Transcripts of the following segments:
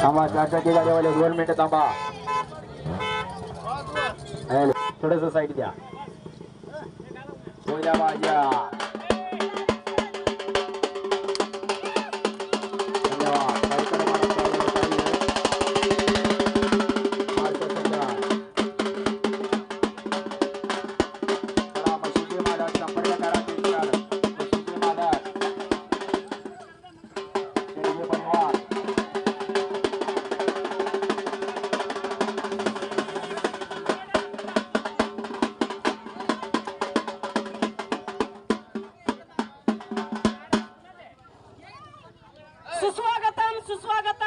थांबा चारचाकी गाडीवाले दोन मिनिटं थांबा. थोडस साईड द्या. बोल्या भाज्या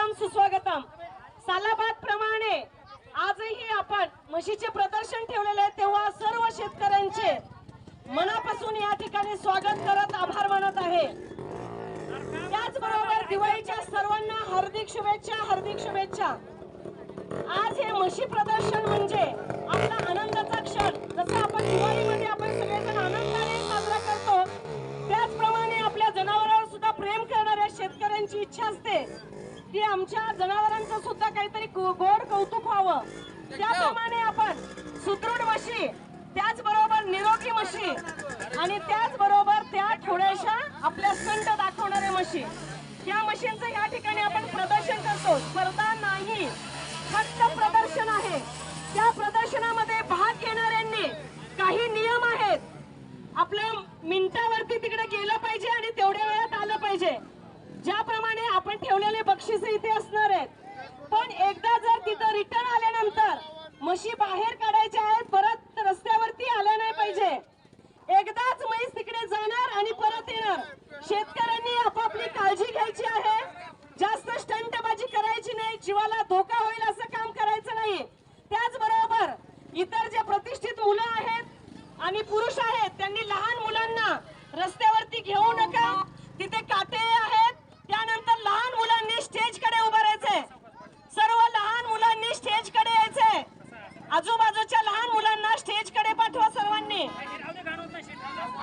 सुस्वागतम सुस्वागतम. सालाबाद प्रमाणे आजही आपण म्हशीचे प्रदर्शन ठेवलेले आहे तेव्हा सर्व शेतकऱ्यांचे मनापासून या ठिकाणी स्वागत करत आभार मानत आहे. त्याचबरोबर दिवाळीच्या सर्वांना हार्दिक शुभेच्छा हार्दिक शुभेच्छा. आज हे म्हशी प्रदर्शन म्हणजे आपला आनंदाचा क्षण. जसं आपण दिवाळी आमच्या जनावरांचं सुद्धा काहीतरी गोड कौतुक व्हावं. त्याप्रमाणे आपण सुदृढ म्हशी त्याचबरोबर निरोगी म्हशी आणि त्याचबरोबर त्या थोड्याशा आपल्या संत दाखवणाऱ्या म्हशी. या म्हशींचं या ठिकाणी आपण प्रदर्शन करतो. स्पर्धा नाही फक्त प्रदर्शन आहे. त्या प्रदर्शनामध्ये भाग घेणाऱ्यांनी काही नियम आहेत. आपल्या मिनिटावरती तिकडे गेलं पाहिजे आणि तेवढ्या वेळात आलं पाहिजे. ज्या बक्षीस इथे असणार आहेत. पण एकदा जर तिथं रिटर्न आल्यानंतर म्हशी बाहेर काढायच्या आहेत परत रस्त्यावरती आल्या नाही पाहिजे. एकदाच म्हैस तिकडे जाणार आणि परत येणार. शेतकऱ्यांनी आपापली काळजी घ्यायची आहे. जास्त स्टंटबाजी करायची नाही. जीवाला धोका होईल असं काम करायचं नाही. त्याचबरोबर इतर जे प्रतिष्ठित मुलं आहेत आणि पुरुष आहेत त्यांनी लहान मुलांना रस्त्यावरती घेऊ नका तिथे काटे आहेत त्यानंतर लहान मुलांनी स्टेजकडे उभं राहायचंय सर्व लहान मुलांनी स्टेजकडे यायचंय आजूबाजूच्या लहान मुलांना स्टेजकडे पाठवा सर्वांनी.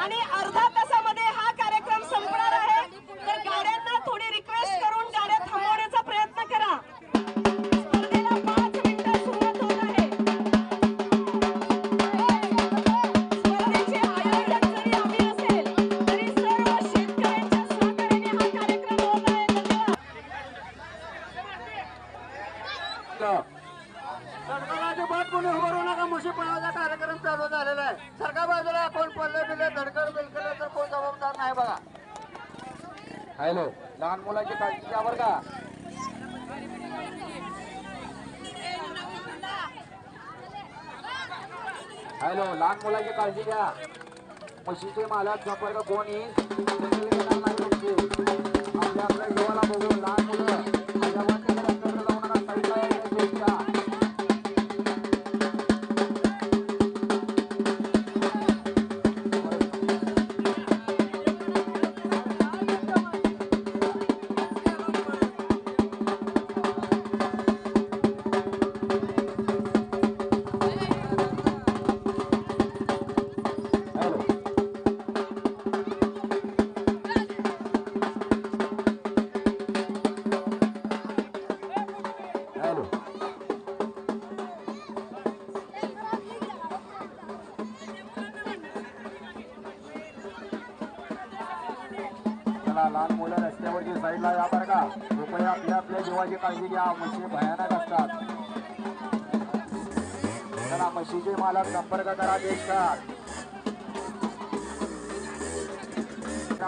आणि अर्धा तासामध्ये हा कार्यक्रम संपणार आहे. तर गाड्यांना थोडी रिक्वेस्ट करून गाड्या थांबवण्याचा प्रयत्न करा. स्पर्धेला पाच मिनिटं पुणे होत कोणी उभं राहू नका मुशी पळाचा कार्यक्रम चालू झालेला आहे. सरकार बाजूला कोण पडले बिले धडकड बिलकड तर कोण जबाबदार नाही बघा. हॅलो लहान मुलाची काळजी घ्या बरं का. हॅलो लहान मुलाची काळजी घ्या. म्हशीचे मालक संपर्क कोणी? आपल्या आपल्या जीवाला बघून लहान मुलं. चला लहान मुलं रस्त्यावरची साईडला या बरं का. कृपया आपल्या आपल्या जीवाची काळजी घ्या. म्हशी भयानक असतात. चला म्हशीचे मालक संपर्क करा देशात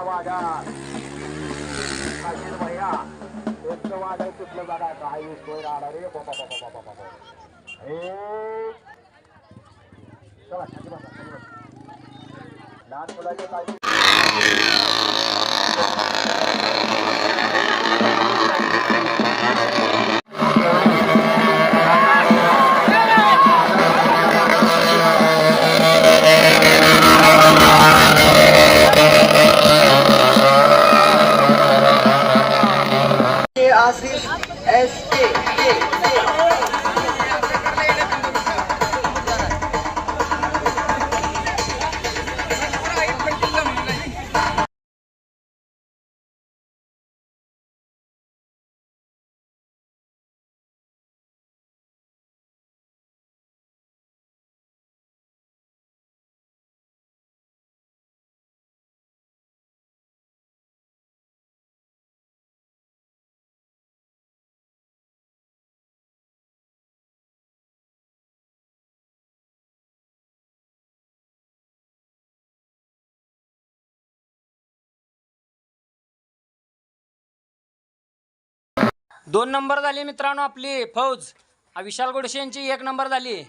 वाजा काशीर भैया. एक वाजा कुठलं जागा काय सोय राहिला रे. बाबा बाबा बाबा बाबा हे चला खाली बसा, खाली बसा. लहान मुलाची काळजी. आसिफ एस के दोन नंबर झाली मित्रांनो आपली फौज. विशाल गोडसे यांची एक नंबर झाली.